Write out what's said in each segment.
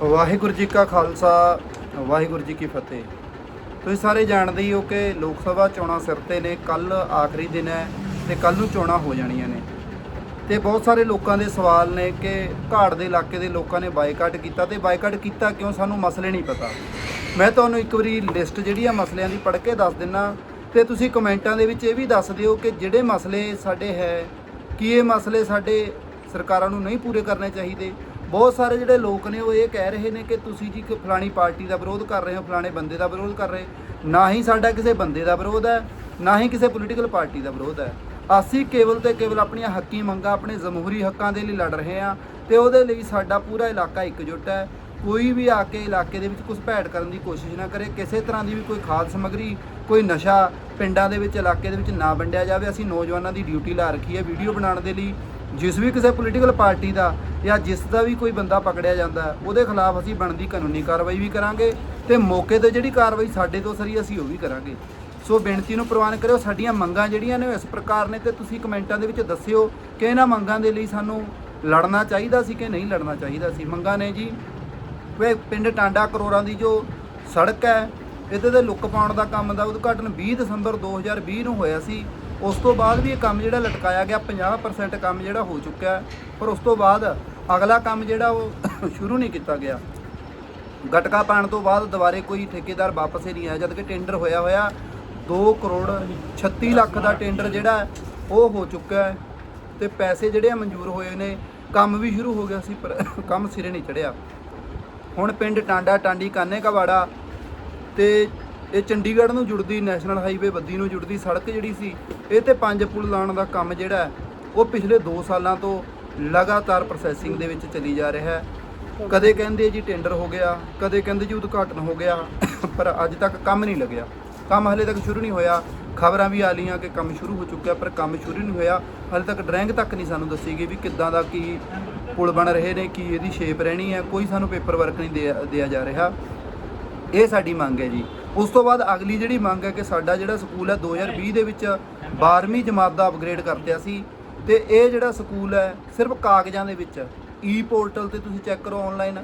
ਵਾਹਿਗੁਰੂ ਜੀ ਕਾ ਖਾਲਸਾ, ਵਾਹਿਗੁਰੂ ਜੀ ਕੀ ਫਤਿਹ। ਤੁਸੀਂ ਸਾਰੇ ਜਾਣਦੇ ਹੀ ਹੋ ਕਿ ਲੋਕ ਸਭਾ ਚੋਣਾਂ ਸਿਰ ਤੇ ਨੇ ਕੱਲ ਆਖਰੀ ਦਿਨ ਹੈ ਤੇ ਕੱਲ ਨੂੰ ਚੋਣਾਂ ਹੋ ਜਾਣੀਆਂ ਨੇ। ਤੇ ਬਹੁਤ ਸਾਰੇ ਲੋਕਾਂ ਦੇ ਸਵਾਲ ਨੇ ਕਿ ਘਾੜ ਦੇ ਇਲਾਕੇ ਦੇ ਲੋਕਾਂ ਨੇ ਬਾਈਕਾਟ ਕੀਤਾ ਤੇ ਬਾਈਕਾਟ ਕੀਤਾ ਕਿਉਂ ਸਾਨੂੰ ਮਸਲੇ ਨਹੀਂ ਪਤਾ। ਮੈਂ ਤੁਹਾਨੂੰ ਇੱਕ ਵਾਰੀ ਲਿਸਟ ਜਿਹੜੀ ਆ ਮਸਲਿਆਂ ਦੀ ਪੜ੍ਹ ਕੇ ਦੱਸ ਦਿੰਨਾ। ਤੇ ਤੁਸੀਂ ਕਮੈਂਟਾਂ ਦੇ ਵਿੱਚ ਇਹ ਵੀ ਦੱਸ ਦਿਓ ਕਿ ਜਿਹੜੇ ਮਸਲੇ ਸਾਡੇ ਹੈ, ਕੀ ਇਹ ਮਸਲੇ ਸਾਡੇ ਸਰਕਾਰਾਂ ਨੂੰ ਨਹੀਂ ਪੂਰੇ ਕਰਨੇ ਚਾਹੀਦੇ? ਬਹੁਤ ਸਾਰੇ ਜਿਹੜੇ ਲੋਕ ਨੇ ਉਹ ਇਹ ਕਹਿ ਰਹੇ ਨੇ ਕਿ ਤੁਸੀਂ ਜੀ ਫਲਾਣੀ ਪਾਰਟੀ ਦਾ ਵਿਰੋਧ ਕਰ ਰਹੇ ਹੋ, ਫਲਾਣੇ ਬੰਦੇ ਦਾ ਵਿਰੋਧ ਕਰ ਰਹੇ ਨਾ ਹੀ ਸਾਡਾ ਕਿਸੇ ਬੰਦੇ ਦਾ ਵਿਰੋਧ ਹੈ, ਨਾ ਹੀ ਕਿਸੇ ਪੋਲੀਟੀਕਲ ਪਾਰਟੀ ਦਾ ਵਿਰੋਧ ਹੈ। ਅਸੀਂ ਕੇਵਲ ਤੇ ਕੇਵਲ ਆਪਣੀਆਂ ਹੱਕੀ ਮੰਗਾਂ, ਆਪਣੇ ਜਮਹੂਰੀ ਹੱਕਾਂ ਦੇ ਲਈ ਲੜ ਰਹੇ ਹਾਂ ਤੇ ਉਹਦੇ ਲਈ ਸਾਡਾ ਪੂਰਾ ਇਲਾਕਾ ਇਕਜੁੱਟ ਹੈ। ਕੋਈ ਵੀ ਆ ਕੇ ਇਲਾਕੇ ਦੇ ਵਿੱਚ ਘੁਸਪੈਠ ਕਰਨ ਦੀ ਕੋਸ਼ਿਸ਼ ਨਾ ਕਰੇ, ਕਿਸੇ ਤਰ੍ਹਾਂ ਦੀ ਵੀ ਕੋਈ ਖਾਦ ਸਮੱਗਰੀ, ਕੋਈ ਨਸ਼ਾ ਪਿੰਡਾਂ ਦੇ ਵਿੱਚ, ਇਲਾਕੇ ਦੇ ਵਿੱਚ ਨਾ ਵੰਡਿਆ ਜਾਵੇ। ਅਸੀਂ ਨੌਜਵਾਨਾਂ ਦੀ ਡਿਊਟੀ ਲਾ ਰੱਖੀ ਹੈ ਵੀਡੀਓ ਬਣਾਉਣ ਦੇ ਲਈ। ਜਿਸ ਵੀ ਕਿਸੇ ਪੋਲੀਟੀਕਲ ਪਾਰਟੀ ਦਾ ਜਾਂ ਜਿਸ ਦਾ ਵੀ ਕੋਈ ਬੰਦਾ ਪਕੜਿਆ ਜਾਂਦਾ, ਉਹਦੇ ਖਿਲਾਫ ਅਸੀਂ ਬਣਦੀ ਕਾਨੂੰਨੀ ਕਾਰਵਾਈ ਵੀ ਕਰਾਂਗੇ ਤੇ ਮੌਕੇ ਤੇ ਜਿਹੜੀ ਕਾਰਵਾਈ ਸਾਡੇ ਤੋਂ ਸਰੀ ਅਸੀਂ ਉਹ ਵੀ ਕਰਾਂਗੇ। ਸੋ ਬੇਨਤੀ ਨੂੰ ਪ੍ਰਵਾਨ ਕਰਿਓ, ਸਾਡੀਆਂ ਮੰਗਾਂ ਜਿਹੜੀਆਂ ਨੇ ਉਹ ਇਸ ਪ੍ਰਕਾਰ ਨੇ ਤੇ ਤੁਸੀਂ ਕਮੈਂਟਾਂ ਦੇ ਵਿੱਚ ਦੱਸਿਓ ਕਿ ਇਹਨਾਂ ਮੰਗਾਂ ਦੇ ਲਈ ਸਾਨੂੰ ਲੜਨਾ ਚਾਹੀਦਾ ਸੀ ਕਿ ਨਹੀਂ ਲੜਨਾ ਚਾਹੀਦਾ ਸੀ। ਮੰਗਾਂ ਨੇ ਜੀ, ਵੇ ਪਿੰਡ ਟਾਂਡਾ ਕਰੋੜਾਂ ਦੀ ਜੋ ਸੜਕ ਹੈ, ਇਹਦੇ ਤੇ ਲੁੱਕ ਪਾਉਣ ਦਾ ਕੰਮ ਦਾ ਉਦਘਾਟਨ 20 ਦਸੰਬਰ 2020 ਨੂੰ ਹੋਇਆ ਸੀ। ਉਸ ਤੋਂ ਬਾਅਦ ਵੀ ਇਹ ਕੰਮ ਜਿਹੜਾ ਲਟਕਾਇਆ ਗਿਆ 50% ਕੰਮ ਜਿਹੜਾ ਹੋ ਚੁੱਕਾ ਪਰ ਉਸ ਤੋਂ ਬਾਅਦ ਅਗਲਾ ਕੰਮ ਜਿਹੜਾ ਉਹ ਸ਼ੁਰੂ ਨਹੀਂ ਕੀਤਾ ਗਿਆ। ਗਟਕਾ ਪਾਣ ਤੋਂ ਬਾਅਦ ਦੁਬਾਰੇ ਕੋਈ ਠੇਕੇਦਾਰ ਵਾਪਸ ਹੀ ਨਹੀਂ ਆਇਆ ਜਦ ਕਿ ਟੈਂਡਰ ਹੋਇਆ ਹੋਇਆ 2 ਕਰੋੜ 36 ਲੱਖ ਦਾ ਟੈਂਡਰ ਜਿਹੜਾ ਉਹ ਹੋ ਚੁੱਕਾ ਹੈ ਤੇ ਪੈਸੇ ਜਿਹੜੇ ਆ ਮਨਜ਼ੂਰ ਹੋਏ ਨੇ, ਕੰਮ ਵੀ ਸ਼ੁਰੂ ਹੋ ਗਿਆ ਸੀ, ਪਰ ਕੰਮ ਸਿਰੇ ਨਹੀਂ ਚੜਿਆ ਹੁਣ ਪਿੰਡ ਟਾਂਡਾ, ਟਾਂਡੀ, ਕਾਨੇ ਕਵਾੜਾ ਤੇ ਇਹ ਚੰਡੀਗੜ੍ਹ ਨੂੰ ਜੁੜਦੀ, ਨੈਸ਼ਨਲ ਹਾਈਵੇ ਬੱਦੀ ਨੂੰ ਜੁੜਦੀ ਸੜਕ ਜਿਹੜੀ ਸੀ, ਇਹ ਤੇ ਪੰਜ ਪੁਲ ਲਾਉਣ ਦਾ ਕੰਮ ਜਿਹੜਾ ਉਹ ਪਿਛਲੇ 2 ਸਾਲਾਂ ਤੋਂ ਲਗਾਤਾਰ ਪ੍ਰੋਸੈਸਿੰਗ ਦੇ ਵਿੱਚ ਚੱਲੀ ਜਾ ਰਿਹਾ ਹੈ। ਕਦੇ ਕਹਿੰਦੇ ਜੀ ਟੈਂਡਰ ਹੋ ਗਿਆ, ਕਦੇ ਕਹਿੰਦੇ ਜੀ ਉਦਘਾਟਨ ਹੋ ਗਿਆ, ਪਰ ਅੱਜ ਤੱਕ ਕੰਮ ਨਹੀਂ ਲੱਗਿਆ। ਕੰਮ ਹਲੇ ਤੱਕ ਸ਼ੁਰੂ ਨਹੀਂ ਹੋਇਆ। ਖਬਰਾਂ ਵੀ ਆ ਲੀਆਂ ਕਿ ਕੰਮ ਸ਼ੁਰੂ ਹੋ ਚੁੱਕਿਆ, ਪਰ ਕੰਮ ਸ਼ੁਰੂ ਨਹੀਂ ਹੋਇਆ। ਹਲੇ ਤੱਕ ਡਰਾਇੰਗ ਤੱਕ ਨਹੀਂ ਸਾਨੂੰ ਦੱਸੀ ਗਈ ਵੀ ਕਿੱਦਾਂ ਦਾ ਕੀ ਪੁਲ ਬਣ ਰਹੇ ਨੇ, ਕੀ ਇਹਦੀ ਸ਼ੇਪ ਰਹਿਣੀ ਹੈ। ਕੋਈ ਸਾਨੂੰ ਪੇਪਰ ਵਰਕ ਨਹੀਂ ਦਿਆ- ਦਿਆ ਜਾ ਰਿਹਾ। ਇਹ ਸਾਡੀ ਮੰਗ ਹੈ ਜੀ। ਉਸ ਤੋਂ ਬਾਅਦ ਅਗਲੀ ਜਿਹੜੀ ਮੰਗ ਹੈ ਕਿ ਸਾਡਾ ਜਿਹੜਾ ਸਕੂਲ ਹੈ 2020 ਦੇ ਵਿੱਚ 12ਵੀਂ ਜਮਾਤ ਦਾ ਅਪਗ੍ਰੇਡ ਕਰਤਿਆ ਸੀ ਤੇ ਇਹ ਜਿਹੜਾ ਸਕੂਲ ਹੈ ਸਿਰਫ ਕਾਗਜ਼ਾਂ ਦੇ ਵਿੱਚ ਈ ਪੋਰਟਲ ਤੇ ਤੁਸੀਂ ਚੈੱਕ ਕਰੋ ਆਨਲਾਈਨ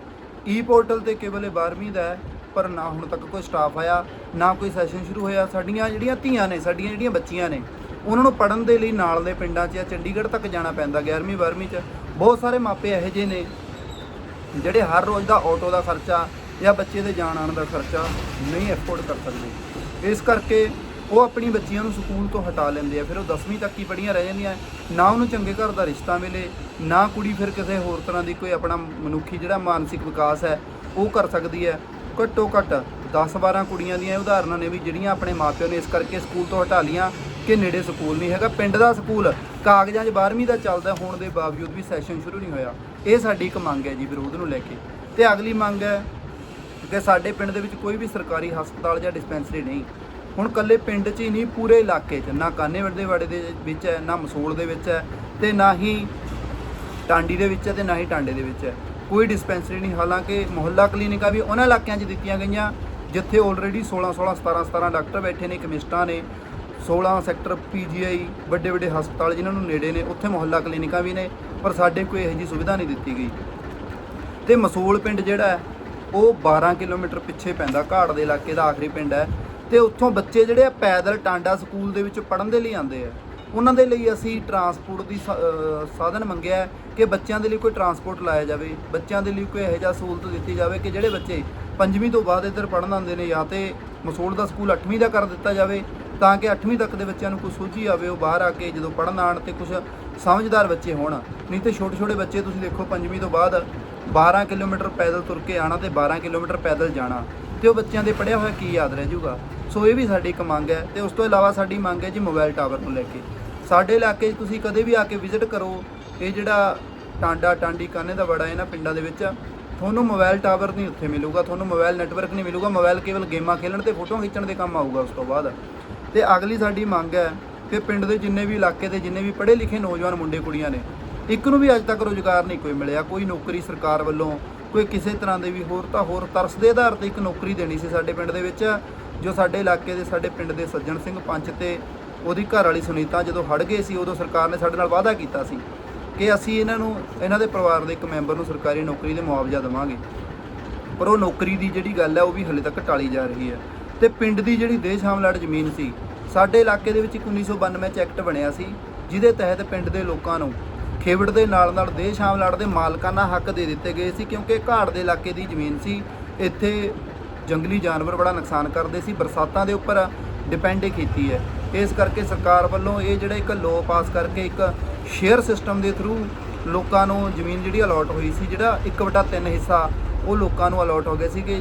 ਈ ਪੋਰਟਲ ਤੇ ਕੇਵਲ ਇਹ 12ਵੀਂ ਦਾ ਹੈ, ਪਰ ਨਾ ਹੁਣ ਤੱਕ ਕੋਈ ਸਟਾਫ ਆਇਆ, ਨਾ ਕੋਈ ਸੈਸ਼ਨ ਸ਼ੁਰੂ ਹੋਇਆ। ਸਾਡੀਆਂ ਜਿਹੜੀਆਂ ਧੀਆਂ ਨੇ, ਸਾਡੀਆਂ ਜਿਹੜੀਆਂ ਬੱਚੀਆਂ ਨੇ, ਉਹਨਾਂ ਨੂੰ ਪੜਨ ਦੇ ਲਈ ਨਾਲ ਦੇ ਪਿੰਡਾਂ 'ਚ ਜਾਂ ਚੰਡੀਗੜ੍ਹ ਤੱਕ ਜਾਣਾ ਪੈਂਦਾ 11ਵੀਂ 12ਵੀਂ 'ਚ। ਬਹੁਤ ਸਾਰੇ ਮਾਪੇ ਇਹੋ ਜਿਹੇ ਨੇ, ਜਿਹੜੇ ਹਰ ਰੋਜ਼ ਦਾ ਆਟੋ ਦਾ ਖਰਚਾ ਜਾਂ ਬੱਚੇ ਦੇ ਜਾਣ ਆਉਣ ਦਾ ਖਰਚਾ ਨਹੀਂ ਅਫੋਰਡ ਕਰ ਸਕਦੇ। ਇਸ ਕਰਕੇ ਉਹ ਆਪਣੀ ਬੱਚੀਆਂ ਨੂੰ ਸਕੂਲ ਤੋਂ ਹਟਾ ਲੈਂਦੇ ਆ। ਫਿਰ ਉਹ 10ਵੀਂ ਤੱਕ ਹੀ ਪੜ੍ਹੀਆਂ ਰਹਿ ਜਾਂਦੀਆਂ। ਨਾ ਉਹਨੂੰ ਚੰਗੇ ਘਰ ਦਾ ਰਿਸ਼ਤਾ ਮਿਲੇ, ਨਾ ਕੁੜੀ ਫਿਰ ਕਿਸੇ ਹੋਰ ਤਰ੍ਹਾਂ ਦੀ ਕੋਈ ਆਪਣਾ ਮਨੁੱਖੀ ਜਿਹੜਾ ਮਾਨਸਿਕ ਵਿਕਾਸ ਹੈ, ਉਹ ਕਰ ਸਕਦੀ ਹੈ। ਘੱਟੋ ਘੱਟ 10-12 ਕੁੜੀਆਂ ਦੀਆਂ ਉਦਾਹਰਨਾਂ ਨੇ ਵੀ ਜਿਹੜੀਆਂ ਆਪਣੇ ਮਾਪਿਆਂ ਨੇ ਇਸ ਕਰਕੇ ਸਕੂਲ ਤੋਂ ਹਟਾ ਲੀਆਂ ਕਿ ਨੇੜੇ ਸਕੂਲ ਨਹੀਂ ਹੈਗਾ। ਪਿੰਡ ਦਾ ਸਕੂਲ ਕਾਗਜ਼ਾਂ 'ਚ 12ਵੀਂ ਦਾ ਚੱਲਦਾ ਹੋਣ ਦੇ ਬਾਵਜੂਦ ਵੀ ਸੈਸ਼ਨ ਸ਼ੁਰੂ ਨਹੀਂ ਹੋਇਆ। ਇਹ ਸਾਡੀ ਇੱਕ ਮੰਗ ਹੈ ਜੀ ਵਿਰੋਧ ਨੂੰ ਲੈ ਕੇ। ਤੇ ਅਗਲੀ ਮੰਗ ਹੈ ਕਿਉਂਕਿ ਸਾਡੇ ਪਿੰਡ ਦੇ ਵਿੱਚ ਕੋਈ ਵੀ ਸਰਕਾਰੀ ਹਸਪਤਾਲ ਜਾਂ ਡਿਸਪੈਂਸਰੀ ਨਹੀਂ। ਹੁਣ ਕੱਲੇ ਪਿੰਡ 'ਚ ਹੀ ਨਹੀਂ, ਪੂਰੇ ਇਲਾਕੇ 'ਚ। ਨਾ ਕਾਨੇਵੜ ਦੇ ਵਾੜੇ ਦੇ ਵਿੱਚ ਹੈ, ਨਾ ਮਸੂਲ ਦੇ ਵਿੱਚ ਹੈ ਤੇ ਨਾ ਹੀ ਟਾਂਡੀ ਦੇ ਵਿੱਚ ਹੈ ਤੇ ਨਾ ਹੀ ਟਾਂਡੇ ਦੇ ਵਿੱਚ ਹੈ। ਕੋਈ ਡਿਸਪੈਂਸਰੀ ਨਹੀਂ। ਹਾਲਾਂਕਿ ਮੁਹੱਲਾ ਕਲੀਨਿਕਾਂ ਵੀ ਉਹਨਾਂ ਇਲਾਕਿਆਂ 'ਚ ਦਿੱਤੀਆਂ ਗਈਆਂ, ਜਿੱਥੇ ਆਲਰੇਡੀ 16 16 17 17 ਡਾਕਟਰ ਬੈਠੇ ਨੇ, ਕੈਮਿਸਟਾਂ ਨੇ 16 ਸੈਕਟਰ ਪੀਜੀਆਈ ਵੱਡੇ ਵੱਡੇ ਹਸਪਤਾਲ ਜਿਨ੍ਹਾਂ ਨੂੰ ਨੇੜੇ ਨੇ, ਉੱਥੇ ਮੁਹੱਲਾ ਕਲੀਨਿਕਾਂ ਵੀ ਨੇ, ਪਰ ਸਾਡੇ ਕੋਈ ਇਹੋ ਜਿਹੀ ਸੁਵਿਧਾ ਨਹੀਂ ਦਿੱਤੀ ਗਈ। ਤੇ ਮਸੂਲ ਪਿੰਡ ਜਿਹੜਾ ਹੈ ਉਹ 12 ਕਿਲੋਮੀਟਰ ਪਿੱਛੇ ਪੈਂਦਾ ਘਾੜ ਦੇ ਇਲਾਕੇ ਦਾ ਆਖਰੀ ਪਿੰਡ ਹੈ। ਤੇ ਉੱਥੋਂ ਬੱਚੇ ਜਿਹੜੇ ਆ, ਪੈਦਲ ਟਾਂਡਾ ਸਕੂਲ ਦੇ ਵਿੱਚ ਪੜ੍ਹਨ ਦੇ ਲਈ ਆਉਂਦੇ ਆ। ਉਹਨਾਂ ਦੇ ਲਈ ਅਸੀਂ ਟਰਾਂਸਪੋਰਟ ਦੀ ਸਾਧਨ ਮੰਗਿਆ ਕਿ ਬੱਚਿਆਂ ਦੇ ਲਈ ਕੋਈ ਟਰਾਂਸਪੋਰਟ ਲਾਇਆ ਜਾਵੇ। ਬੱਚਿਆਂ ਦੇ ਲਈ ਕੋਈ ਇਹੋ ਜਿਹਾ ਸਹੂਲਤ ਦਿੱਤੀ ਜਾਵੇ ਕਿ ਜਿਹੜੇ ਬੱਚੇ ਪੰਜਵੀਂ ਤੋਂ ਬਾਅਦ ਇੱਧਰ ਪੜ੍ਹਨ ਆਉਂਦੇ ਨੇ ਜਾਂ ਤੇ ਮਸੋੜ ਦਾ ਸਕੂਲ 8ਵੀਂ ਦਾ ਕਰ ਦਿੱਤਾ ਜਾਵੇ, ਤਾਂ ਕਿ 8ਵੀਂ ਤੱਕ ਦੇ ਬੱਚਿਆਂ ਨੂੰ ਕੋਈ ਸੋਝੀ ਆਵੇ, ਉਹ ਬਾਹਰ ਆ ਕੇ ਜਦੋਂ ਪੜ੍ਹਨ ਆਉਣ ਤੇ ਕੁਝ ਸਮਝਦਾਰ ਬੱਚੇ ਹੋਣ। ਨਹੀਂ ਤੇ ਛੋਟੇ ਛੋਟੇ ਬੱਚੇ ਤੁਸੀਂ ਦੇਖੋ, ਪੰਜਵੀਂ ਤੋਂ ਬਾਅਦ 12 ਕਿਲੋਮੀਟਰ ਪੈਦਲ ਤੁਰ ਕੇ ਆਣਾ ਤੇ 12 ਕਿਲੋਮੀਟਰ ਪੈਦਲ ਜਾਣਾ। ਤੇ ਉਹ ਬੱਚਿਆਂ ਦੇ ਪੜਿਆ ਹੋਇਆ ਕੀ ਯਾਦ ਰਹਿ ਜਾਊਗਾ? ਸੋ ਇਹ ਵੀ ਸਾਡੀ ਇੱਕ ਮੰਗ ਹੈ ਤੇ ਉਸ ਤੋਂ ਇਲਾਵਾ ਸਾਡੀ ਮੰਗ ਹੈ ਜੀ ਮੋਬਾਈਲ ਟਾਵਰ ਨੂੰ ਲੈ ਕੇ। ਸਾਡੇ ਇਲਾਕੇ 'ਚ ਤੁਸੀਂ ਕਦੇ ਵੀ ਆ ਕੇ ਵਿਜ਼ਿਟ ਕਰੋ। ਇਹ ਜਿਹੜਾ ਟਾਂਡਾ, ਟਾਂਡੀ, ਕਾਨੇ ਦਾ ਬੜਾ ਇਹਨਾਂ ਪਿੰਡਾਂ ਦੇ ਵਿੱਚ ਤੁਹਾਨੂੰ ਮੋਬਾਈਲ ਟਾਵਰ ਨਹੀਂ ਉੱਥੇ ਮਿਲੂਗਾ, ਤੁਹਾਨੂੰ ਮੋਬਾਈਲ ਨੈਟਵਰਕ ਨਹੀਂ ਮਿਲੂਗਾ ਮੋਬਾਈਲ ਕੇਵਲ ਗੇਮਾਂ ਖੇਲਣ ਤੇ ਫੋਟੋਆਂ ਖਿੱਚਣ ਦੇ ਕੰਮ ਆਊਗਾ ਉਸ ਤੋਂ ਬਾਅਦ। ਤੇ ਅਗਲੀ ਸਾਡੀ ਮੰਗ ਹੈ ਕਿ ਪਿੰਡ ਦੇ ਜਿੰਨੇ ਵੀ ਇਲਾਕੇ ਦੇ ਜਿੰਨੇ ਵੀ ਪੜ੍ਹੇ ਲਿਖੇ ਨੌਜਵਾਨ ਮੁੰਡੇ ਕੁੜੀਆਂ ਨੇ ਇੱਕ ਨੂੰ ਵੀ ਅੱਜ ਤੱਕ ਰੋਜ਼ਗਾਰ ਨਹੀਂ ਕੋਈ ਮਿਲਿਆ। ਕੋਈ ਨੌਕਰੀ ਸਰਕਾਰ ਵੱਲੋਂ, ਕੋਈ ਕਿਸੇ ਤਰ੍ਹਾਂ ਦੇ ਵੀ ਹੋਰ ਤਾਂ ਹੋਰ ਤਰਸ ਦੇ ਆਧਾਰ ਤੇ ਇੱਕ ਨੌਕਰੀ ਦੇਣੀ ਸੀ ਸਾਡੇ ਪਿੰਡ ਦੇ ਵਿੱਚ, ਜੋ ਸਾਡੇ ਇਲਾਕੇ ਦੇ, ਸਾਡੇ ਪਿੰਡ ਦੇ ਸੱਜਣ ਸਿੰਘ ਪੰਚ ਤੇ ਉਹਦੀ ਘਰ ਵਾਲੀ ਸੁਨੀਤਾ ਜਦੋਂ ਹੜ ਗਏ ਸੀ, ਉਦੋਂ ਸਰਕਾਰ ਨੇ ਸਾਡੇ ਨਾਲ ਵਾਅਦਾ ਕੀਤਾ ਸੀ ਕਿ ਅਸੀਂ ਇਹਨਾਂ ਨੂੰ, ਇਹਨਾਂ ਦੇ ਪਰਿਵਾਰ ਦੇ ਇੱਕ ਮੈਂਬਰ ਨੂੰ ਸਰਕਾਰੀ ਨੌਕਰੀ ਦੇ ਮੁਆਵਜ਼ਾ ਦੇਵਾਂਗੇ। ਪਰ ਉਹ ਨੌਕਰੀ ਦੀ ਜਿਹੜੀ ਗੱਲ ਹੈ, ਉਹ ਵੀ ਹਲੇ ਤੱਕ ਟਾਲੀ ਜਾ ਰਹੀ ਹੈ। ਤੇ ਪਿੰਡ ਦੀ ਜਿਹੜੀ ਦੇਸ਼ ਸ਼ਾਮਲਾਟ ਜ਼ਮੀਨ ਸੀ, ਸਾਡੇ ਇਲਾਕੇ ਦੇ ਵਿੱਚ ਇੱਕ 1992 ਚ ਐਕਟ ਬਣਿਆ ਸੀ, ਜਿਹਦੇ ਤਹਿਤ ਪਿੰਡ ਦੇ ਲੋਕਾਂ ਨੂੰ ਖੇਵੜ ਦੇ ਨਾਲ ਨਾਲ ਦੇਹ ਸ਼ਾਮ ਲਾੜ ਦੇ ਮਾਲਕਾਨਾ ਹੱਕ ਦੇ ਦਿੱਤੇ ਗਏ ਸੀ ਕਿਉਂਕਿ ਘਾੜ ਦੇ ਇਲਾਕੇ ਦੀ ਜ਼ਮੀਨ ਸੀ। ਇੱਥੇ ਜੰਗਲੀ ਜਾਨਵਰ ਬੜਾ ਨੁਕਸਾਨ ਕਰਦੇ ਸੀ, ਬਰਸਾਤਾਂ ਦੇ ਉੱਪਰ ਡਿਪੈਂਡ ਕੀਤੀ ਹੈ। ਇਸ ਕਰਕੇ ਸਰਕਾਰ ਵੱਲੋਂ ਇਹ ਜਿਹੜਾ ਇੱਕ ਲੋ ਪਾਸ ਕਰਕੇ ਇੱਕ ਸ਼ੇਅਰ ਸਿਸਟਮ ਦੇ ਥਰੂ ਲੋਕਾਂ ਨੂੰ ਜ਼ਮੀਨ ਜਿਹੜੀ ਅਲਾਟ ਹੋਈ ਸੀ, ਜਿਹੜਾ 1/3 ਹਿੱਸਾ, ਉਹ ਲੋਕਾਂ ਨੂੰ ਅਲਾਟ ਹੋ ਗਿਆ ਸੀ ਕਿ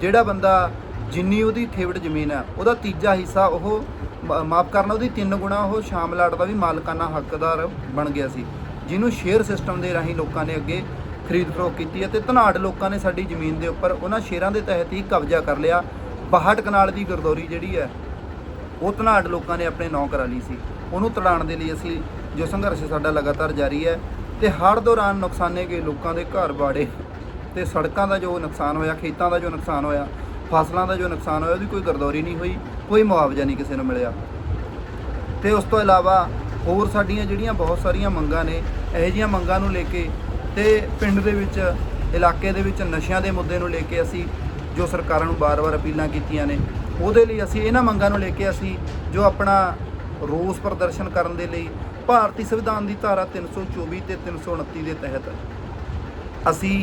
ਜਿਹੜਾ ਬੰਦਾ ਜਿੰਨੀ ਉਹਦੀ ਖੇਵੜ ਜ਼ਮੀਨ ਹੈ, ਉਹਦਾ ਤੀਜਾ ਹਿੱਸਾ ਉਹ ਮਾਫ ਕਰਨਾ, ਉਹਦੀ ਤਿੰਨ ਗੁਣਾ ਉਹ ਸ਼ਾਮਲਾਟ ਦਾ ਵੀ ਮਾਲਕਾਨਾ ਹੱਕਦਾਰ ਬਣ ਗਿਆ ਸੀ। ਜਿਹਨੂੰ ਸ਼ੇਅਰ ਸਿਸਟਮ ਦੇ ਰਾਹੀਂ ਲੋਕਾਂ ਨੇ ਅੱਗੇ ਖਰੀਦ ਫਰੋਖ ਕੀਤੀ ਹੈ ਤੇ ਧਨਾੜ ਲੋਕਾਂ ਨੇ ਸਾਡੀ ਜ਼ਮੀਨ ਦੇ ਉੱਪਰ ਉਹਨਾਂ ਸ਼ੇਅਰਾਂ ਦੇ ਤਹਿਤ ਹੀ ਕਬਜ਼ਾ ਕਰ ਲਿਆ। 62 ਕਨਾਲ ਦੀ ਗਰਦੌਰੀ ਜਿਹੜੀ ਹੈ, ਉਹ ਧਨਾੜ ਲੋਕਾਂ ਨੇ ਆਪਣੇ ਨਾਂ ਕਰਾ ਲਈ ਸੀ। ਉਹਨੂੰ ਤੜਾਉਣ ਦੇ ਲਈ ਅਸੀਂ ਜੋ ਸੰਘਰਸ਼ ਸਾਡਾ ਲਗਾਤਾਰ ਜਾਰੀ ਹੈ ਤੇ ਹੜ੍ਹ ਦੌਰਾਨ ਨੁਕਸਾਨੇ ਗਏ ਲੋਕਾਂ ਦੇ ਘਰ ਬਾੜੇ ਤੇ ਸੜਕਾਂ ਦਾ ਜੋ ਨੁਕਸਾਨ ਹੋਇਆ, ਖੇਤਾਂ ਦਾ ਜੋ ਨੁਕਸਾਨ ਹੋਇਆ, ਫਸਲਾਂ ਦਾ ਜੋ ਨੁਕਸਾਨ ਹੋਇਆ, ਉਹਦੀ ਕੋਈ ਗਰਦੌਰੀ ਨਹੀਂ ਹੋਈ, ਕੋਈ ਮੁਆਵਜ਼ਾ ਨਹੀਂ ਕਿਸੇ ਨੂੰ ਮਿਲਿਆ। ਤੇ ਉਸ ਤੋਂ ਇਲਾਵਾ ਹੋਰ ਸਾਡੀਆਂ ਜਿਹੜੀਆਂ ਬਹੁਤ ਸਾਰੀਆਂ ਮੰਗਾਂ ਨੇ ਇਹੋ ਜਿਹੀਆਂ ਮੰਗਾਂ ਨੂੰ ਲੈ ਕੇ ਤੇ ਪਿੰਡ ਦੇ ਵਿੱਚ ਇਲਾਕੇ ਦੇ ਵਿੱਚ ਨਸ਼ਿਆਂ ਦੇ ਮੁੱਦੇ ਨੂੰ ਲੈ ਕੇ ਅਸੀਂ ਜੋ ਸਰਕਾਰਾਂ ਨੂੰ ਬਾਰ-ਬਾਰ ਅਪੀਲਾਂ ਕੀਤੀਆਂ ਨੇ ਉਹਦੇ ਲਈ ਅਸੀਂ ਇਹਨਾਂ ਮੰਗਾਂ ਨੂੰ ਲੈ ਕੇ ਅਸੀਂ ਜੋ ਆਪਣਾ ਰੋਸ ਪ੍ਰਦਰਸ਼ਨ ਕਰਨ ਦੇ ਲਈ ਭਾਰਤੀ ਸੰਵਿਧਾਨ ਦੀ ਧਾਰਾ 324 ਤੇ 329 ਦੇ ਤਹਿਤ ਅਸੀਂ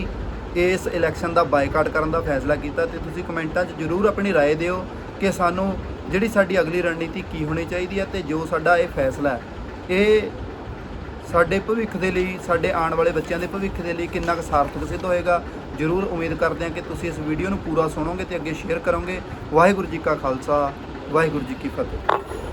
ਇਸ ਇਲੈਕਸ਼ਨ ਦਾ ਬਾਈਕਾਟ ਕਰਨ ਦਾ ਫੈਸਲਾ ਕੀਤਾ ਤੇ ਤੁਸੀਂ ਕਮੈਂਟਾਂ 'ਚ ਜਰੂਰ ਆਪਣੀ رائے ਦਿਓ ਕਿ ਸਾਨੂੰ ਜਿਹੜੀ ਸਾਡੀ ਅਗਲੀ ਰਣਨੀਤੀ ਕੀ ਹੋਣੀ ਚਾਹੀਦੀ ਹੈ ਤੇ ਜੋ ਸਾਡਾ ਇਹ ਫੈਸਲਾ ਹੈ ਇਹ ਸਾਡੇ ਭਵਿੱਖ ਦੇ ਲਈ, ਸਾਡੇ ਆਉਣ ਵਾਲੇ ਬੱਚਿਆਂ ਦੇ ਭਵਿੱਖ ਦੇ ਲਈ ਕਿੰਨਾ ਕੁ ਸਾਰਥਕ ਸਿੱਧ ਹੋਏਗਾ। ਜਰੂਰ ਉਮੀਦ ਕਰਦੇ ਹਾਂ ਕਿ ਤੁਸੀਂ ਇਸ ਵੀਡੀਓ ਨੂੰ ਪੂਰਾ ਸੁਣੋਗੇ ਤੇ ਅੱਗੇ ਸ਼ੇਅਰ ਕਰੋਗੇ। ਵਾਹਿਗੁਰੂ ਜੀ ਕਾ ਖਾਲਸਾ, ਵਾਹਿਗੁਰੂ ਜੀ ਕੀ ਫਤਿਹ।